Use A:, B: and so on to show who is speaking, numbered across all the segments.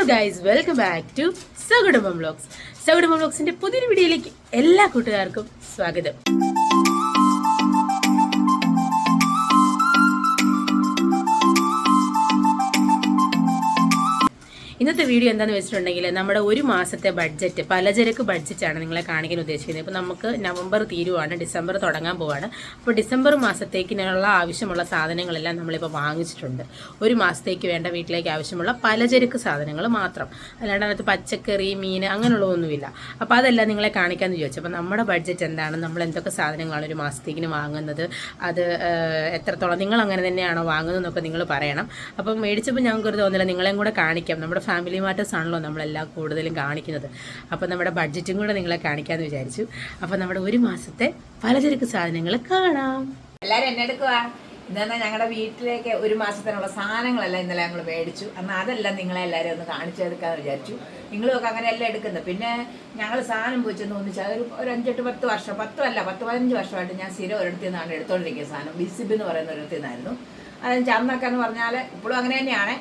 A: Hello guys welcome back to Sakudumbam vlogs Sakudumbam വ്ലോഗ്സിന്റെ പുതിയൊരു വീഡിയോയിലേക്ക് എല്ലാ കൂട്ടുകാർക്കും സ്വാഗതം. ഇന്നത്തെ വീഡിയോ എന്താണെന്ന് വെച്ചിട്ടുണ്ടെങ്കിൽ നമ്മുടെ ഒരു മാസത്തെ ബഡ്ജറ്റ് പലചരക്ക് ബഡ്ജറ്റാണ് നിങ്ങളെ കാണിക്കാൻ ഉദ്ദേശിക്കുന്നത്. ഇപ്പോൾ നമുക്ക് നവംബർ തീരുവാണ് ഡിസംബർ തുടങ്ങാൻ പോവാണ്. അപ്പോൾ ഡിസംബർ മാസത്തേക്കിനുള്ള ആവശ്യമുള്ള സാധനങ്ങളെല്ലാം നമ്മളിപ്പോൾ വാങ്ങിച്ചിട്ടുണ്ട്. ഒരു മാസത്തേക്ക് വേണ്ട വീട്ടിലേക്ക് ആവശ്യമുള്ള പലചരക്ക് സാധനങ്ങൾ മാത്രം. അല്ലാണ്ട് അതിനകത്ത് പച്ചക്കറി മീൻ അങ്ങനെയുള്ളതൊന്നുമില്ല. അപ്പോൾ അതെല്ലാം നിങ്ങളെ കാണിക്കാമെന്ന് വിചാരിച്ചു. അപ്പോൾ നമ്മുടെ ബഡ്ജറ്റ് എന്താണ്? നമ്മൾ എന്തൊക്കെ സാധനങ്ങളാണ് ഒരു മാസത്തേക്കിന് വാങ്ങുന്നത്? അത് എത്രത്തോളം നിങ്ങൾ അങ്ങനെ തന്നെയാണോ വാങ്ങുന്നതെന്നൊക്കെ നിങ്ങൾ പറയണം. അപ്പം മേടിച്ചപ്പോൾ ഞങ്ങൾക്ക് ഒരു തോന്നില്ല നിങ്ങളെയും കൂടെ കാണിക്കാം. നമ്മുടെ ഫാമിലി മാറ്റേഴ്സ് ആണല്ലോ നമ്മളെല്ലാം കൂടുതലും കാണിക്കുന്നത്. അപ്പോൾ നമ്മുടെ ബഡ്ജറ്റും കൂടെ നിങ്ങളെ കാണിക്കാമെന്ന് വിചാരിച്ചു. അപ്പോൾ നമ്മുടെ ഒരു മാസത്തെ പലചരക്ക് സാധനങ്ങൾ കാണാം.
B: എല്ലാവരും എന്നെ എടുക്കുക ഇതെന്നാ ഞങ്ങളുടെ വീട്ടിലേക്ക് ഒരു മാസത്തിനുള്ള സാധനങ്ങളെല്ലാം ഇന്നലെ ഞങ്ങൾ മേടിച്ചു. എന്നാൽ അതെല്ലാം നിങ്ങളെ എല്ലാവരും ഒന്ന് കാണിച്ചെടുക്കാന്ന് വിചാരിച്ചു. നിങ്ങളും ഒക്കെ എല്ലാം എടുക്കുന്നത്. പിന്നെ ഞങ്ങൾ സാധനം പോയിച്ചെന്ന് തോന്നിച്ചാൽ ഒരു ഒരു അഞ്ചെട്ട് പത്ത് വർഷം പത്തും അല്ല പത്ത് പതിനഞ്ച് വർഷമായിട്ട് ഞാൻ സ്ഥിരം ഒരിടത്തു നിന്നാണ് എടുത്തോണ്ടിരിക്കുന്ന സാധനം. ബിസിബ് എന്ന് പറയുന്ന ഒരിടത്തു നിന്നായിരുന്നു ചന്നൊക്കെ എന്ന് പറഞ്ഞാൽ ഇപ്പോഴും അങ്ങനെ തന്നെയാണ്.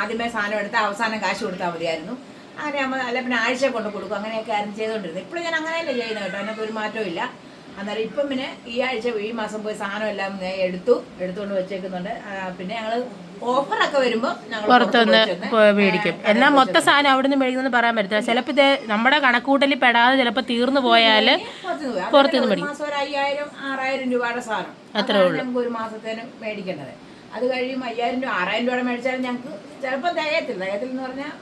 B: ആദ്യമേ സാധനം എടുത്ത് അവസാനം കാശ് കൊടുത്താൽ മതിയായിരുന്നു. അങ്ങനെ നമ്മൾ അല്ല പിന്നെ ആഴ്ച കൊണ്ട് കൊടുക്കും. അങ്ങനെയൊക്കെ ആയിരുന്നു ചെയ്തുകൊണ്ടിരുന്നത് ഇപ്പോഴും ഞാൻ അങ്ങനെയല്ലേ ചെയ്യുന്നത് കേട്ടോ. അതിനകത്ത് ഒരു മാറ്റവും ഇല്ല. അന്നേരം ഇപ്പം പിന്നെ ഈ ആഴ്ച ഈ മാസം പോയി സാധനം എല്ലാം എടുത്തു എടുത്തുകൊണ്ട് വെച്ചേക്കുന്നുണ്ട്. പിന്നെ ഞങ്ങൾ ഓഫറൊക്കെ വരുമ്പോൾ
A: പുറത്തുനിന്ന് മേടിക്കും. എന്നാൽ മൊത്തം സാധനം അവിടെ നിന്ന് മേടിക്കുന്നു പറയാൻ പറ്റില്ല ചിലപ്പോൾ ഇത് നമ്മുടെ കണക്കൂട്ടലിൽ പെടാതെ ചിലപ്പോൾ തീർന്നു പോയാൽ പുറത്തുനിന്ന് മേടിക്കും.
B: ഒരു അയ്യായിരം ആറായിരം രൂപയുടെ സാധനം. അതാണ് നമുക്ക് ഒരു മാസത്തേന് മേടിക്കേണ്ടത്. അത് കഴിയും അയ്യായിരം രൂപ ആറായിരം രൂപയുടെ മേടിച്ചാലും ഞങ്ങൾക്ക് ചിലപ്പോൾ തികയത്തില്ല തികയത്തില്ല എന്ന് പറഞ്ഞാൽ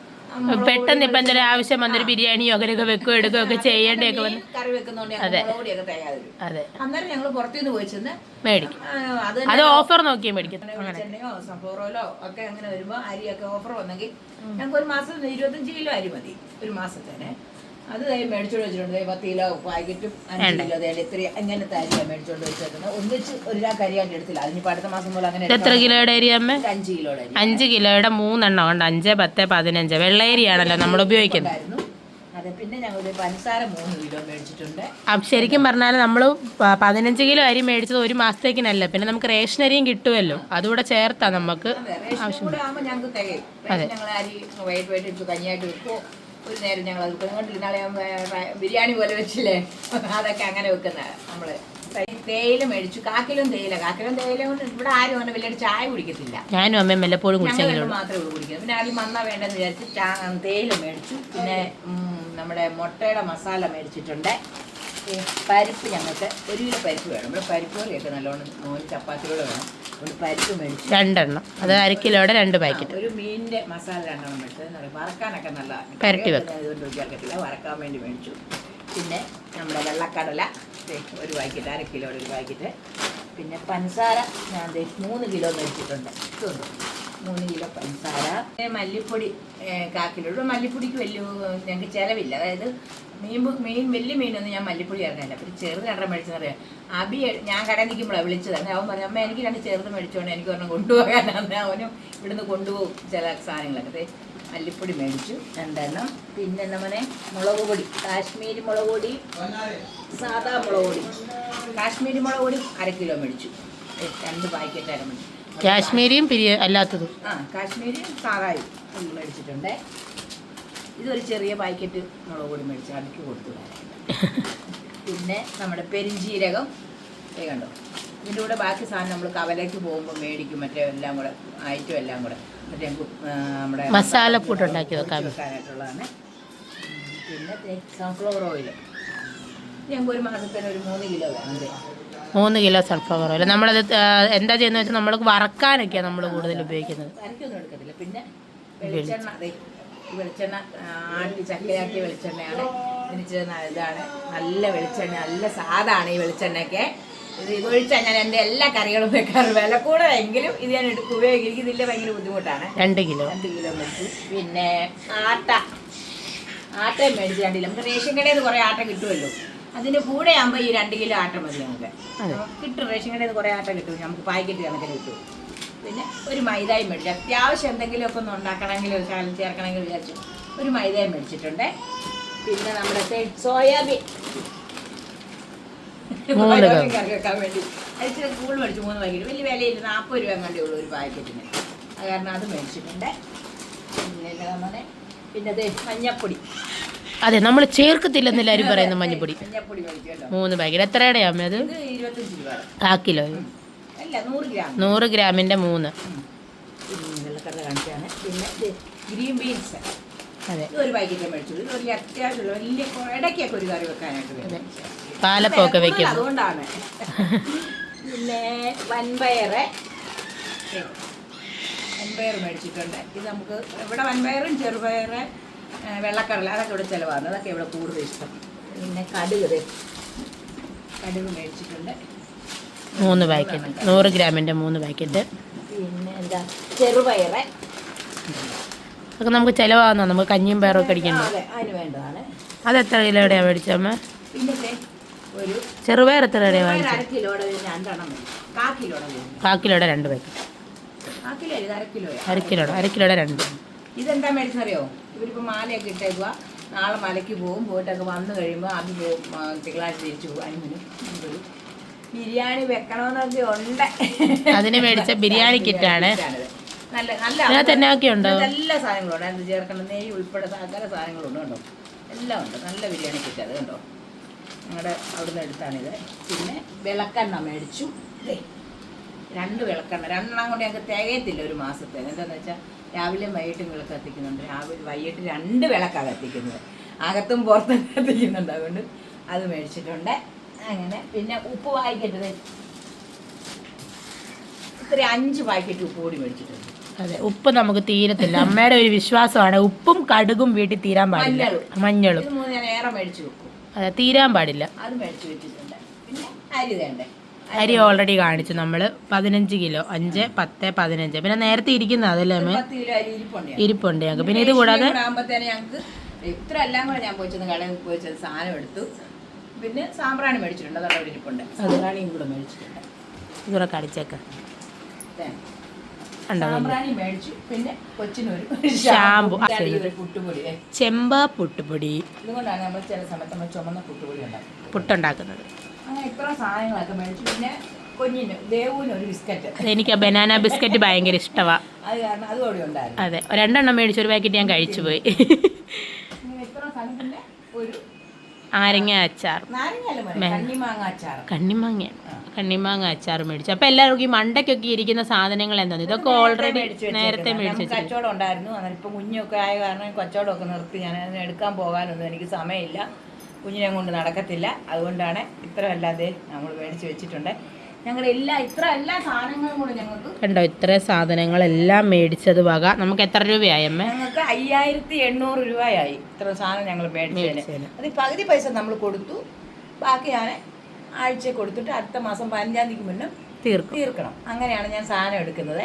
A: പെട്ടെന്ന് ഇപ്പം എന്തെങ്കിലും ആവശ്യം വന്നൊരു ബിരിയാണിയോ അങ്ങനെയൊക്കെ വെക്കുകയോ എടുക്കുകയോ ഒക്കെ ചെയ്യേണ്ടതൊക്കെ വന്ന്
B: കറി തികയാതെ വരും
A: അതെ.
B: അന്നേരം ഞങ്ങൾ പുറത്തുനിന്ന് പോയി ചെന്ന്
A: മേടിക്കും
B: അത്
A: അത് ഓഫർ നോക്കി മേടിക്കും
B: സംഭവറോലോ ഒക്കെ അങ്ങനെ വരുമ്പോൾ അരിയൊക്കെ ഓഫർ വന്നെങ്കിൽ ഞങ്ങൾക്ക് ഒരു മാസം ഇരുപത്തഞ്ച് കിലോ അരി മതി. ഒരു മാസത്തേന്. അത് മേടിച്ചോണ്ട് വെച്ചിട്ടുണ്ട്. പത്ത് കിലോ പാക്കറ്റും അഞ്ച് കിലോ ദേ ഇത്ര ഇങ്ങനത്തെ അരിയാണ് മേടിച്ചോണ്ട് വെച്ചേക്കുന്നത്. ഒന്നിച്ച് ഒരു രാ കരിയായിട്ട് എടുത്തില്ല അതിനിപ്പോൾ അടുത്ത മാസം പോലെ അങ്ങനെ
A: എത്ര കിലോയുടെ അരി അമ്മ?
B: അഞ്ച് കിലോയുടെ അരി.
A: അഞ്ച് കിലോയുടെ മൂന്നെണ്ണം. ഉണ്ട് അഞ്ച് പത്ത് പതിനഞ്ച്. വെള്ളയരിയാണല്ലോ നമ്മൾ ഉപയോഗിക്കുന്നത്. ശരിക്കും പറഞ്ഞാൽ നമ്മൾ പതിനഞ്ച് കിലോ അരി മേടിച്ചത് ഒരു മാസത്തേക്കിനല്ല. പിന്നെ നമുക്ക് റേഷൻ അരിയും കിട്ടുമല്ലോ അതുകൂടെ ചേർത്താ നമുക്ക്
B: ആവശ്യം അതെ. ഒരു നേരം ഞങ്ങൾ അത് വെക്കും ഇന്നാളെ ബിരിയാണി പോലെ വെച്ചില്ലേ? അതൊക്കെ അങ്ങനെ വെക്കുന്ന നമ്മൾ. തേയില മേടിച്ചു. കാക്കിലും തേയില. കാക്കിലും തേയില കൊണ്ട് ഇവിടെ ആരും അങ്ങനെ വലിയ ചായ കുടിക്കത്തില്ല.
A: ഞാനും അമ്മയും വല്ലപ്പോഴും
B: ഞങ്ങൾ മാത്രമേ ഉള്ളൂ കുടിക്കുന്നത്. പിന്നെ അതിൽ മന്ന വേണ്ടെന്ന് വിചാരിച്ച് തേയില മേടിച്ചു. പിന്നെ നമ്മുടെ മുട്ടയുടെ മസാല മേടിച്ചിട്ടുണ്ട്. പരിപ്പ് ഞങ്ങൾക്ക് ഒരു കിലോ പരിപ്പ് വേണം. ഇവിടെ പരിപ്പ് കറിയൊക്കെ നല്ലോണം മോന് ചപ്പാത്തിയോടെ വേണം.
A: രണ്ടെണ്ണം. അത് അര കിലോയുടെ രണ്ട് പാക്കറ്റ്.
B: ഒരു മീനിന്റെ മസാല രണ്ടെണ്ണം മേടിച്ചത് വറക്കാനൊക്കെ നല്ലതാണ്
A: പുരട്ടി
B: ഞാൻ ഇതുകൊണ്ട് വറക്കാൻ വേണ്ടി മേടിച്ചു. പിന്നെ നമ്മുടെ വെള്ളക്കടല. ഒരു പാക്കറ്റ് അര കിലോയുടെ ഒരു പാക്കറ്റ്. പിന്നെ പഞ്ചസാര ഞാൻ മൂന്ന് കിലോ മേടിച്ചിട്ടുണ്ട്. ഇതുണ്ട്. മൂന്ന് കിലോ പഞ്ചസാര മല്ലിപ്പൊടി കാ കിലോ. ഇവിടെ മല്ലിപ്പൊടിക്ക് വലിയ ഞങ്ങൾക്ക് ചിലവില്ല. അതായത് മീൻ മീൻ വലിയ മീനൊന്നും ഞാൻ മല്ലിപ്പൊടി ഇറങ്ങില്ല പിന്നെ ചെറുത് രണ്ടെണ്ണം മേടിച്ചെന്നറിയാം അബി ഞാൻ കടയിൽ നിൽക്കുമ്പോഴാണ് വിളിച്ചത്. അവൻ പറഞ്ഞു അമ്മ എനിക്ക് രണ്ട് ചെറുത് മേടിച്ചോണ്ട് എനിക്ക് ഒരെണ്ണം കൊണ്ടുപോകാനാണ് അവനും ഇവിടുന്ന് കൊണ്ടുപോകും ചില സാധനങ്ങളൊക്കെ. മല്ലിപ്പൊടി മേടിച്ചു രണ്ടെണ്ണം. പിന്നെ നമ്മുടെ മുളക് പൊടി. കാശ്മീരി മുളക് പൊടി സാധാ മുളക് പൊടി. കാശ്മീരി മുളക് പൊടി അര കിലോ മേടിച്ചു. രണ്ട് പാക്കറ്റ് അര മേടിച്ചു
A: കാശ്മീരിയും പിരിയ അല്ലാത്തതും.
B: ആ കാശ്മീരി സാറായി മേടിച്ചിട്ടുണ്ട്. ഇതൊരു ചെറിയ പാക്കറ്റ് മുളക് പൊടി മേടിച്ച് അടുക്കി കൊടുത്തു പിന്നെ നമ്മുടെ പെരിഞ്ജീരകം ദേ കണ്ടോ? ഇതിന്റെ കൂടെ ബാക്കി സാധനം നമ്മൾ കവലയ്ക്ക് പോകുമ്പോൾ മേടിക്കും മറ്റേ എല്ലാം കൂടെ ഐറ്റം എല്ലാം കൂടെ. മറ്റേ നമ്മുടെ
A: മസാലക്കൂട്ട് ഉണ്ടാക്കി വെക്കാൻ
B: വെക്കാനായിട്ടുള്ളതാണ്. പിന്നെ സൺഫ്ലവർ ഓയിൽ ഞങ്ങൾക്ക് ഒരു മാസത്തിന് ഒരു മൂന്ന് കിലോ വേണം.
A: മൂന്ന് കിലോ സൺഫ്ലവർ ഓയിൽ നമ്മളത് എന്താ ചെയ്യുന്നത് വെച്ചാൽ നമ്മൾ വറക്കാനൊക്കെയാണ് നമ്മൾ കൂടുതൽ ഉപയോഗിക്കുന്നത്.
B: പിന്നെ വെളിച്ചെണ്ണ വെളിച്ചെണ്ണ ആട്ടി ചക്കയാക്കിയ വെളിച്ചെണ്ണയാണ്. ഇതിന് ഇതാണ്. നല്ല വെളിച്ചെണ്ണ നല്ല സാധാണ് ഈ വെളിച്ചെണ്ണയൊക്കെ. ഇത് ഒഴിച്ചാൽ ഞാൻ എന്റെ എല്ലാ കറികളും വെക്കാറ്. വില കൂടുതലെങ്കിലും ഇത് ഞാൻ എടുക്കും ഉപയോഗിക്കും. എനിക്ക് ഇതിന്റെ ഭയങ്കര ബുദ്ധിമുട്ടാണ്.
A: രണ്ട് കിലോ.
B: രണ്ട് കിലോ മേടിച്ചു പിന്നെ ആട്ട. ആട്ടയും മേടിച്ച് രണ്ടില്ല നമുക്ക് റേഷൻ കടയിൽ നിന്ന് കുറേ ആട്ട കിട്ടുമല്ലോ. അതിന് കൂടെ ആകുമ്പോൾ ഈ രണ്ട് കിലോ ആട്ട മതി നമുക്ക്. കിട്ടും. റേഷൻ കടയിൽ നിന്ന് കുറേ ആട്ട കിട്ടും. നമുക്ക് പാക്കറ്റ് കണക്കിന് കിട്ടും. പിന്നെ ഒരു മൈദായും മേടിച്ചു അത്യാവശ്യം എന്തെങ്കിലുമൊക്കെ ഒന്ന് ഉണ്ടാക്കണമെങ്കിൽ ഒരു ശാലം ചേർക്കണമെങ്കിൽ വിചാരിച്ചു. ഒരു മൈദയും മേടിച്ചിട്ടുണ്ട്. പിന്നെ നമ്മുടെ സോയാബീൻ.
A: മൂന്ന്
B: സോയാബീൻ കറി. വെക്കാൻ വേണ്ടി. അത് ഇച്ചിരി കൂടുതൽ മേടിച്ചു മൂന്ന് പാക്കറ്റ് വലിയ വിലയില്ല. നാൽപ്പത് രൂപ കണ്ടേ ഉള്ളൂ ഒരു പാക്കറ്റിന്. അത് കാരണം അത് മേടിച്ചിട്ടുണ്ട്. പിന്നെ നമ്മുടെ പിന്നെ അത് മഞ്ഞപ്പൊടി.
A: അതെ നമ്മൾ ചേർക്കത്തില്ലെന്ന് എല്ലാവരും പറയുന്ന മഞ്ഞപ്പൊടി. മൂന്ന് പാക്കറ്റ് എത്രയുടെ അമ്മ അത്? ആ കിലോ.
B: നൂറ് ഗ്രാം.
A: നൂറ് ഗ്രാമിന്റെ മൂന്ന്.
B: Green beans.
A: അതെ.
B: ഇത് ഒരു പാക്കറ്റ് മേടിച്ചു. ഇത് ഒരു അത്യാവശ്യമുള്ള വലിയ കൊ- ഇടയ്ക്കൊക്കെ വെക്കാനായിട്ട്
A: അതെ.
B: വേണം.
A: പാലപ്പമൊക്കെ വെക്കും
B: അതുകൊണ്ടാണ്. പിന്നെ വൻപയറ് വൻപയർ മേടിച്ചിട്ടുണ്ട്. ഇത് നമുക്ക് ഇവിടെ വൻപയറും ചെറുപയറ് വെള്ളക്കടല അതൊക്കെ ഇവിടെ ചിലവാണ്. അതൊക്കെ ഇവിടെ കൂടുതൽ ഇഷ്ടം. പിന്നെ കടുക്. കടുക് മേടിച്ചിട്ടുണ്ട്.
A: മൂന്ന് പാക്കറ്റ്. നൂറ് ഗ്രാമിന്റെ മൂന്ന് പാക്കറ്റ്.
B: പിന്നെ എന്താ? ചെറുപയറ്.
A: അതൊക്കെ നമുക്ക് ചിലവാകുന്ന? നമുക്ക് കഞ്ഞിയും പയറൊക്കെ
B: അതെ അതിന് വേണ്ടതാണ്.
A: അത് എത്ര എവിടെയാണ് മേടിച്ചമ്മ
B: ഒരു
A: ചെറുപയർ എത്ര മേടിച്ചത്
B: കിലോയുടെ കാ കിലോയുടെ
A: രണ്ട് പാക്കറ്റ്.
B: അര
A: കിലോയുടെ അര കിലോയുടെ രണ്ട്.
B: ഇതെന്താ മേടിച്ചറിയോ ഇവരിപ്പോൾ മാലയൊക്കെ ഇട്ടേക്കുക നാളെ മലയ്ക്ക് പോകും പോയിട്ടൊക്കെ വന്നു കഴിയുമ്പോൾ അത് പോകും തിങ്കളാഴ്ച തിരിച്ചു പോകും അനുമനും ബിരിയാണി വെക്കണമെന്നൊക്കെ ഉണ്ട്.
A: അതിന് മേടിച്ച ബിരിയാണി കിറ്റാണ്.
B: നല്ല നല്ല
A: ഉണ്ട്?
B: എല്ലാ സാധനങ്ങളും ഉണ്ട്. അത് ചേർക്കേണ്ട നെയ്യ് ഉൾപ്പെടെ സകല സാധനങ്ങളും ഉണ്ട് കണ്ടോ? എല്ലാം ഉണ്ട്. നല്ല ബിരിയാണി കിറ്റ് അത് കണ്ടോ? ഞങ്ങളുടെ അവിടുന്ന് എടുത്താണിത്. പിന്നെ വിളക്കെണ്ണ മേടിച്ചു. രണ്ട് വിളക്കെണ്ണ. രണ്ടെണ്ണം കൊണ്ട് ഞങ്ങൾക്ക് തികയത്തില്ല ഒരു മാസത്തേന്. എന്താണെന്ന് വെച്ചാൽ രാവിലെ വൈകിട്ടും വിളക്ക് കത്തിക്കുന്നുണ്ട്. രാവിലെ വൈകിട്ട് രണ്ട് വിളക്കാണ് കത്തിക്കുന്നത്. അകത്തും പുറത്തും കത്തിക്കുന്നുണ്ട്. അതുകൊണ്ട് അത് മേടിച്ചിട്ടുണ്ട്. അങ്ങനെ പിന്നെ ഉപ്പ് പാക്കറ്റ് ഇത്ര അഞ്ച് പാക്കറ്റ് ഉപ്പ് കൂടി മേടിച്ചിട്ടുണ്ട്.
A: അതെ ഉപ്പ് നമുക്ക് തീരത്തില്ല. അമ്മയുടെ ഒരു വിശ്വാസമാണ്. ഉപ്പും കടുകും വീട്ടിൽ തീരാൻ പാടില്ല.
B: മഞ്ഞളും. ഏറെ മേടിച്ചു വെക്കും.
A: അതെ തീരാൻ പാടില്ല.
B: അത് മേടിച്ചു വെച്ചിട്ടുണ്ട്. പിന്നെ അരി വേണ്ടേ?
A: അരി ഓൾറെഡി കാണിച്ചു നമ്മൾ പതിനഞ്ച് കിലോ. അഞ്ച് പത്ത് പതിനഞ്ച്. പിന്നെ നേരത്തെ ഇരിക്കുന്ന അതല്ലേ അമ്മ?
B: ഇരിപ്പുണ്ട് ഞങ്ങൾക്ക്.
A: പിന്നെ ഇത് കൂടാതെ
B: ഇത്ര എല്ലാം കൂടെ ഞാൻ പോയിച്ചത് കടയിൽ പോയിച്ചത് സാധനം എടുത്തു. പിന്നെ സാമ്പ്രാണി മേടിച്ചിട്ടുണ്ട്. അതവിടെ ഒരു ഇരിപ്പുണ്ട്. സാമ്പ്രാണിയും കൂടെ മേടിച്ചിട്ടുണ്ട്.
A: ഇതുകൂടെ കടിച്ചേക്കാം. ഷാമ്പു. ചെമ്പ പുട്ടുപൊടി.
B: ഇതുകൊണ്ടാണ് നമ്മൾ ചില സമയത്ത് നമ്മൾ ചുമന്ന പുട്ടുപൊടി ഉണ്ടാക്കുന്നത്.
A: പുട്ടുണ്ടാക്കുന്നത്.
B: അങ്ങനെ ഇത്ര സാധനങ്ങളൊക്കെ മേടിച്ചു. പിന്നെ കുഞ്ഞിന് ദേവുവിന് ഒരു ബിസ്ക്കറ്റ്.
A: അതെനിക്ക് ബനാന ബിസ്ക്കറ്റ് ഭയങ്കര ഇഷ്ടമാണ്
B: അത് കാരണം അതും അവിടെ ഉണ്ടായിരുന്നു.
A: അതെ രണ്ടെണ്ണം മേടിച്ച ഒരു പാക്കറ്റ് ഞാൻ കഴിച്ചു പോയി.
B: ഇത്ര സാധനം പിന്നെ ഒരു
A: ആരങ്ങ അച്ചാർ.
B: കണ്ണിമാങ്ങ
A: കണ്ണിമാങ്ങ അച്ചാർ മേടിച്ചു. അപ്പൊ എല്ലാവർക്കും ഈ മണ്ടയ്ക്കൊക്കെ ഇരിക്കുന്ന സാധനങ്ങൾ എന്താണ് ഇതൊക്കെ ഓൾറെഡി നേരത്തെ മേടിച്ചു
B: കച്ചവടം ഉണ്ടായിരുന്നു. ഇപ്പൊ കുഞ്ഞൊക്കെ ആയ കാരണം കച്ചവടമൊക്കെ നിർത്തി. ഞാൻ എടുക്കാൻ പോകാനൊന്നും എനിക്ക് സമയമില്ല. കുഞ്ഞിനെ കൊണ്ട് നടക്കത്തില്ല. അതുകൊണ്ടാണ് ഇത്ര അല്ലാതെ നമ്മൾ മേടിച്ച് വെച്ചിട്ടുണ്ട്. ഞങ്ങളുടെ എല്ലാ ഇത്ര എല്ലാ സാധനങ്ങളും കൂടെ ഞങ്ങൾക്ക്
A: കണ്ടോ ഇത്ര സാധനങ്ങളെല്ലാം മേടിച്ചത് വക. നമുക്ക് എത്ര രൂപയായി അമ്മ
B: ഞങ്ങൾക്ക് അയ്യായിരത്തി എണ്ണൂറ് രൂപയായി ഇത്ര സാധനം ഞങ്ങൾ മേടിച്ചതിന്. അത് പകുതി പൈസ നമ്മൾ കൊടുത്തു. ബാക്കി ഞാൻ ആഴ്ച കൊടുത്തിട്ട് അടുത്ത മാസം പതിനഞ്ചാം തീയതിക്ക് മുന്നേ
A: തീർക്കും.
B: തീർക്കണം. അങ്ങനെയാണ് ഞാൻ സാധനം എടുക്കുന്നത്.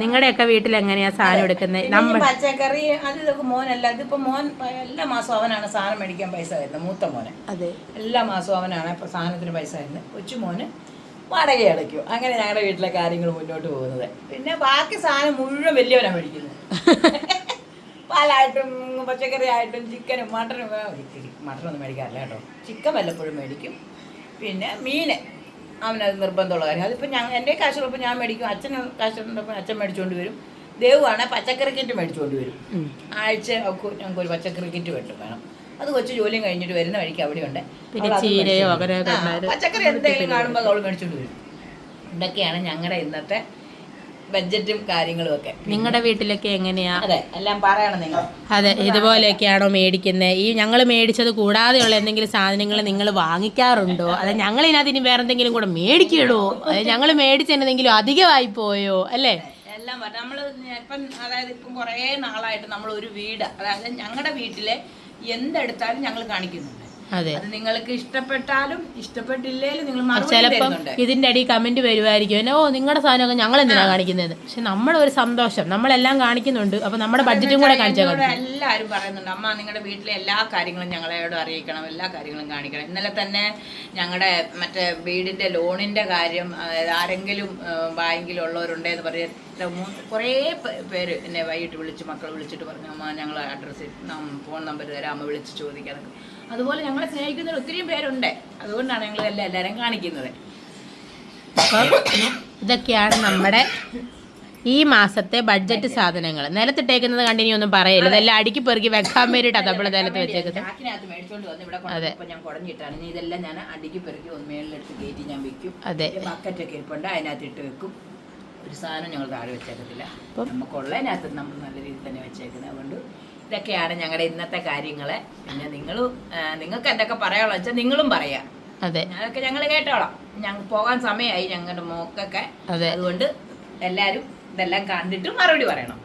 A: നിങ്ങളുടെയൊക്കെ വീട്ടിൽ എങ്ങനെയാ സാധനം എടുക്കുന്നത് നമ്മൾ
B: പച്ചക്കറി അത് ഇതൊക്കെ മോനല്ല ഇതിപ്പോ മോൻ എല്ലാ മാസവും അവനാണ് സാധനം മേടിക്കാൻ പൈസ വരുന്നത് മൂത്ത മോനെ.
A: അതെ.
B: എല്ലാ മാസവും അവനാണ് ഇപ്പൊ സാധനത്തിന് പൈസ വരുന്നത് കൊച്ചു മോന് വാടക അടയ്ക്കും. അങ്ങനെ ഞങ്ങളുടെ വീട്ടിലെ കാര്യങ്ങൾ മുന്നോട്ട് പോകുന്നത്. പിന്നെ ബാക്കി സാധനം മുഴുവൻ വലിയവനാണ് മേടിക്കുന്നത്. പാലായിട്ടും പച്ചക്കറി ആയിട്ടും ചിക്കനും മട്ടനും മട്ടനൊന്നും മേടിക്കാറില്ല കേട്ടോ. ചിക്കൻ വല്ലപ്പോഴും മേടിക്കും. പിന്നെ മീന്. അവനത് നിർബന്ധമുള്ള കാര്യം. അതിപ്പോൾ ഞാൻ എന്റെ കാശുള്ളപ്പോൾ ഞാൻ മേടിക്കും അച്ഛന് കാശുള്ളപ്പോൾ അച്ഛൻ മേടിച്ചുകൊണ്ട് വരും. ദേവുവാണ് പച്ചക്കറി കിറ്റ് മേടിച്ചുകൊണ്ട് വരും. ആഴ്ച ഞങ്ങൾക്ക് ഒരു പച്ചക്കറി കിറ്റ് വേണ്ട വേണം. അത് കൊച്ചു ജോലിയും കഴിഞ്ഞിട്ട് വരുന്ന വഴിക്ക്. ആ,
A: ഉണ്ടായാലും
B: പച്ചക്കറി എന്തെങ്കിലും കാണുമ്പോൾ അവൾ മേടിച്ചുകൊണ്ട് വരും. ഇതൊക്കെയാണ് ഞങ്ങളുടെ ഇന്നത്തെ ബഡ്ജറ്റും കാര്യങ്ങളും ഒക്കെ.
A: നിങ്ങളുടെ വീട്ടിലൊക്കെ എങ്ങനെയാ?
B: അതെ എല്ലാം പറയണം നിങ്ങൾ.
A: അതെ ഇതുപോലെയൊക്കെയാണോ മേടിക്കുന്നത് ഈ ഞങ്ങൾ മേടിച്ചത് കൂടാതെയുള്ള എന്തെങ്കിലും സാധനങ്ങൾ നിങ്ങൾ വാങ്ങിക്കാറുണ്ടോ? അതെ ഞങ്ങൾ ഇതിനകത്ത് ഇനി വേറെ എന്തെങ്കിലും കൂടെ മേടിക്കണോ അതെ ഞങ്ങൾ മേടിച്ചെന്തെങ്കിലും അധികമായി പോയോ? അല്ലേ?
B: എല്ലാം പറഞ്ഞു നമ്മൾ ഇപ്പം അതായത് ഇപ്പം കുറേ നാളായിട്ട് നമ്മൾ ഒരു വീട് അതായത് ഞങ്ങളുടെ വീട്ടിലെ എന്തെടുത്താലും ഞങ്ങൾ കാണിക്കുന്നുണ്ട്.
A: അതെ.
B: അത് നിങ്ങൾക്ക് ഇഷ്ടപ്പെട്ടാലും ഇഷ്ടപ്പെട്ടില്ലേലും നിങ്ങൾ
A: ചിലപ്പം ഇതിന്റെ അടി കമന്റ് വരുമായിരിക്കും എന്നെ, ഓ നിങ്ങളുടെ സാധനമൊക്കെ ഞങ്ങൾ എന്തിനാണ് കാണിക്കുന്നത്? പക്ഷെ നമ്മുടെ ഒരു സന്തോഷം. നമ്മളെല്ലാം കാണിക്കുന്നുണ്ട്. അപ്പൊ നമ്മുടെ ബഡ്ജറ്റും കൂടെ കാണിച്ചാൽ
B: എല്ലാവരും പറയുന്നുണ്ട് അമ്മ നിങ്ങളുടെ വീട്ടിലെ എല്ലാ കാര്യങ്ങളും ഞങ്ങളോട് അറിയിക്കണം എല്ലാ കാര്യങ്ങളും കാണിക്കണം. ഇന്നലെ തന്നെ ഞങ്ങളുടെ മറ്റേ വീടിന്റെ ലോണിന്റെ കാര്യം ആരെങ്കിലും ബാങ്കിലുള്ളവരുണ്ടെന്ന് പറയാൻ കുറേ പേര് എന്നെ വൈകിട്ട് വിളിച്ച് മക്കൾ വിളിച്ചിട്ട് പറഞ്ഞു അമ്മ ഞങ്ങളെ അഡ്രസ്സ് ഫോൺ നമ്പർ തരാം. അമ്മ വിളിച്ച് ചോദിക്കാനൊക്കെ. അതുപോലെ ഞങ്ങളെ സ്നേഹിക്കുന്നവർ ഒത്തിരിയും പേരുണ്ട്. അതുകൊണ്ടാണ് ഞങ്ങൾ എല്ലാം എല്ലാവരും കാണിക്കുന്നത്.
A: ഇതൊക്കെയാണ് നമ്മുടെ ഈ മാസത്തെ ബഡ്ജറ്റ് സാധനങ്ങൾ നിലത്തിട്ടേക്കുന്നത് കണ്ടിനി ഒന്നും പറയില്ല ഇതെല്ലാം അടുക്കി പെറുക്കി വെക്കാൻ വേണ്ടിയിട്ടാ നമ്മൾ നിലത്ത് വെച്ചേക്കുന്നത്.
B: അതെ. ഞാൻ കുടഞ്ഞിട്ടാണ്. ഇനി ഇതെല്ലാം ഞാൻ അടുക്കി പെറുക്കി ഒന്ന് മേളിലെടുത്ത് കയറ്റി ഞാൻ വെക്കും.
A: അതെ.
B: ബക്കറ്റൊക്കെ ഇരിപ്പുണ്ട് അതിനകത്ത് ഇട്ട് വെക്കും. ഒരു സാധനം ഞങ്ങൾ താഴെ വെച്ചേക്കത്തില്ല.
A: അപ്പം-
B: നമുക്കുള്ളതിനകത്ത് നമ്മൾ നല്ല രീതിയിൽ തന്നെ വെച്ചേക്കുന്നത്. അതുകൊണ്ട് ഇതൊക്കെയാണ് ഞങ്ങളുടെ ഇന്നത്തെ കാര്യങ്ങൾ. പിന്നെ നിങ്ങൾ നിങ്ങൾക്ക് എന്തൊക്കെ പറയാനുള്ള വെച്ചാൽ നിങ്ങളും പറയാം.
A: അതെ.
B: അതൊക്കെ ഞങ്ങൾ കേട്ടോളാം. ഞങ്ങൾ പോകാൻ സമയമായി ഞങ്ങളുടെ മോക്കൊക്കെ.
A: അതെ.
B: അതുകൊണ്ട് എല്ലാരും ഇതെല്ലാം കണ്ടിട്ട് മറുപടി പറയണം.